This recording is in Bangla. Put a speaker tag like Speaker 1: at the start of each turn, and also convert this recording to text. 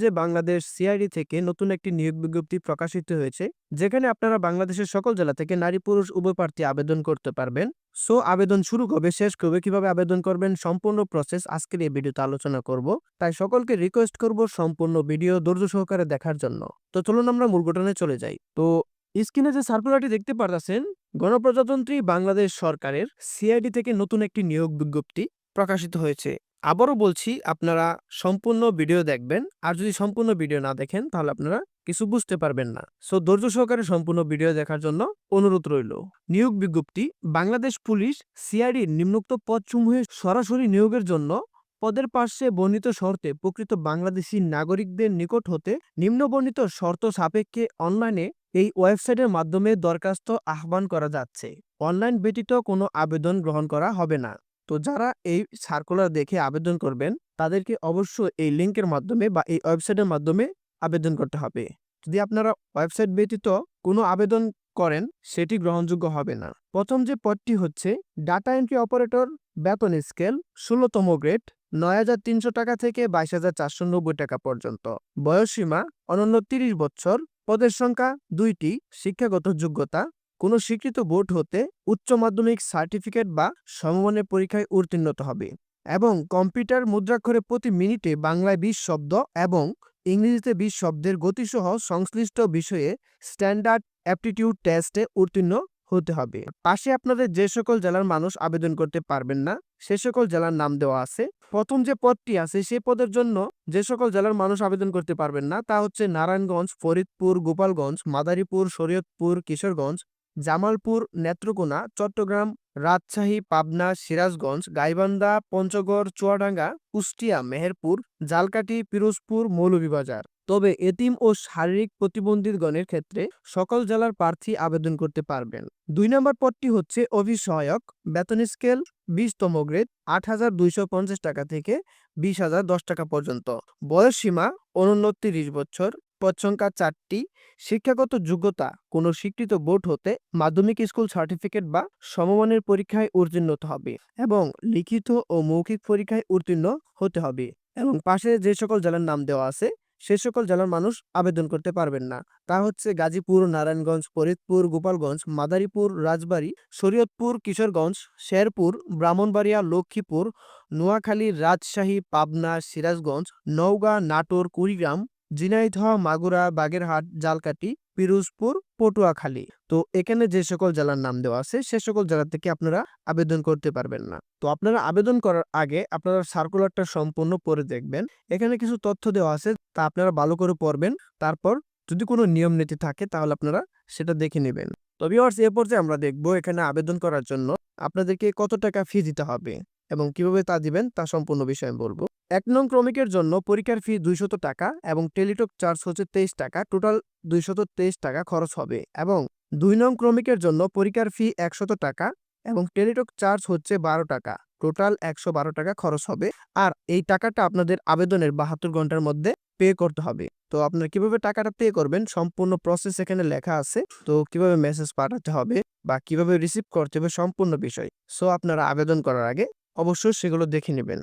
Speaker 1: যে বাংলাদেশ সিআইডি থেকে নতুন একটি নিয়োগ বিজ্ঞপ্তি প্রকাশিত হয়েছে, যেখানে আপনারা বাংলাদেশের সকল জেলা থেকে নারী পুরুষ উভয় প্রার্থী আবেদন করতে পারবেন। সো, আবেদন শুরু কবে, শেষ কবে, কীভাবে আবেদন করবেন, সম্পূর্ণ প্রসেস আজকের এই ভিডিওতে আলোচনা করব। তাই সকলকে রিকোয়েস্ট করব সম্পূর্ণ ভিডিও ধৈর্য সহকারে দেখার জন্য। তো চলুন আমরা মূল ঘটনায় চলে যাই। তো, স্ক্রিনে যে সার্কুলারটি দেখতে পারতেছেন, গণপ্রজাতন্ত্রী বাংলাদেশ সরকারের সিআইডি থেকে নতুন একটি নিয়োগ বিজ্ঞপ্তি প্রকাশিত হয়েছে। আবারও বলছি, আপনারা সম্পূর্ণ ভিডিও দেখবেন। আর যদি সম্পূর্ণ ভিডিও না দেখেন, তাহলে আপনারা কিছু বুঝতে পারবেন না। সো, ধৈর্য সহকারে সম্পূর্ণ ভিডিও দেখার জন্য অনুরোধ রইল। নিয়োগ বিজ্ঞপ্তি, বাংলাদেশ পুলিশ সিআইডির নিম্নোক্ত পদসমূহে সরাসরি নিয়োগের জন্য পদের পার্শ্বে বর্ণিত শর্তে প্রকৃত বাংলাদেশি নাগরিকদের নিকট হতে নিম্নবর্ণিত শর্ত সাপেক্ষে অনলাইনে এই ওয়েবসাইটের মাধ্যমে দরখাস্ত আহ্বান করা যাচ্ছে। অনলাইন ব্যতীত কোনো আবেদন গ্রহণ করা হবে না। তো যারা এই সার্কুলার দেখে আবেদন করবেন, তাদেরকে অবশ্যই এই লিঙ্কের মাধ্যমে বা এই ওয়েবসাইটের মাধ্যমে আবেদন করতে হবে। যদি আপনারা ওয়েবসাইট ব্যতীত কোনো আবেদন করেন, সেটি গ্রহণযোগ্য হবে না। প্রথম যে পদটি হচ্ছে ডাটা এন্ট্রি অপারেটর বেতন স্কেল ষোলোতম গ্রেড নয় হাজার তিনশো টাকা থেকে বাইশ হাজার চারশো নব্বই টাকা পর্যন্ত। বয়সসীমা অনন্য তিরিশ বছর পদের সংখ্যা দুইটি, শিক্ষাগত যোগ্যতা কোনো স্বীকৃত বোর্ড হতে উচ্চ মাধ্যমিক সার্টিফিকেট বা সমমানের পরীক্ষায় উত্তীর্ণ হবে এবং কম্পিউটার মুদ্রাক্ষরে প্রতি মিনিটে বাংলায় বিশ শব্দ এবং ইংরেজিতে বিশ শব্দের গতিসহ সংশ্লিষ্ট বিষয়ে স্ট্যান্ডার্ড অ্যাপটিটিউড টেস্টে উত্তীর্ণ হতে হবে। পাশে আপনাদের যে সকল জেলার মানুষ আবেদন করতে পারবেন না, সে সকল জেলার নাম দেওয়া আছে। প্রথম যে পদটি আছে, সে পদের জন্য যে সকল জেলার মানুষ আবেদন করতে পারবেন না, তা হচ্ছে নারায়ণগঞ্জ, ফরিদপুর, গোপালগঞ্জ, মাদারীপুর, শরীয়তপুর, কিশোরগঞ্জ জামালপুর, নেত্রকোনা, চট্টগ্রাম, রাজশাহী, পাবনা, সিরাজগঞ্জ, গাইবান্ধা, পঞ্চগড়, চুয়াডাঙ্গা, কুষ্টিয়া, মেহেরপুর, জালকাঠি, পিরোজপুর, মৌলভীবাজার। তবে এতিম ও শারীরিক প্রতিবন্ধীগণের ক্ষেত্রে সকল জেলার প্রার্থী আবেদন করতে পারবেন। দুই নম্বর পদটি হচ্ছে অভিসহায়ক, বেতন স্কেল বিশতম গ্রেড, আট হাজার দুইশো পঞ্চাশ টাকা থেকে বিশ হাজার দশ টাকা পর্যন্ত। বয়স সীমা অনন্য তিরিশ বছর। পদ সংখ্যা চারটি শিক্ষাগত যোগ্যতা, কোনো স্বীকৃত বোর্ড হতে মাধ্যমিক স্কুল সার্টিফিকেট বা সমমানের পরীক্ষায় উত্তীর্ণ হতে হবে এবং লিখিত ও মৌখিক পরীক্ষায় উত্তীর্ণ হতে হবে এবং পাশে যে সকল জেলার নাম দেওয়া আছে, সে সকল জেলার মানুষ আবেদন করতে পারবেন না। তা হচ্ছে গাজীপুর, নারায়ণগঞ্জ, ফরিদপুর, গোপালগঞ্জ, মাদারীপুর, রাজবাড়ী, শরীয়তপুর, কিশোরগঞ্জ, শেরপুর, ব্রাহ্মণবাড়িয়া, লক্ষ্মীপুর, নোয়াখালী, রাজশাহী, পাবনা, সিরাজগঞ্জ, নওগাঁ, নাটোর, কুড়িগ্রাম ঝিনাইদহ, মাগুরা, বাগেরহাট জালকাটি পিরোজপুর, পটুয়াখালী। তো এখানে যে সকল জেলার নাম দেওয়া আছে, সে সকল জেলা থেকে আপনারা আবেদন করতে পারবেন না। তো আপনারা আবেদন করার আগে আপনারা সার্কুলারটা সম্পূর্ণ পড়ে দেখবেন। এখানে কিছু তথ্য দেওয়া আছে, তা আপনারা ভালো করে পড়বেন। তারপর যদি কোনো নিয়ম নীতি থাকে, তাহলে আপনারা সেটা দেখে নেবেন। তো ভিউয়ার্স এ পর্যায়ে আমরা দেখব এখানে আবেদন করার জন্য আপনাদেরকে কত টাকা ফি দিতে হবে এবং কীভাবে তা দিবেন, তা সম্পূর্ণ বিষয়ে বলব। এক নং ক্রমিকের জন্য পরীক্ষার ফি দুইশত টাকা এবং টেলিটক চার্জ হচ্ছে তেইশ টাকা, টোটাল দুইশত তেইশ টাকা খরচ হবে এবং দুই নং ক্রমিকের জন্য পরীক্ষার ফি একশত টাকা এবং টেলিটক চার্জ হচ্ছে বারো টাকা, টোটাল একশো বারো টাকা খরচ হবে। আর এই টাকাটা আপনাদের আবেদনের বাহাত্তর ঘণ্টার মধ্যে পে করতে হবে। তো আপনারা কীভাবে টাকাটা পে করবেন সম্পূর্ণ প্রসেস এখানে লেখা আছে। তো কীভাবে মেসেজ পাঠাতে হবে বা কীভাবে রিসিভ করতে হবে সম্পূর্ণ বিষয়। সো আপনারা আবেদন করার আগে অবশ্যই সেগুলো দেখে নেবেন।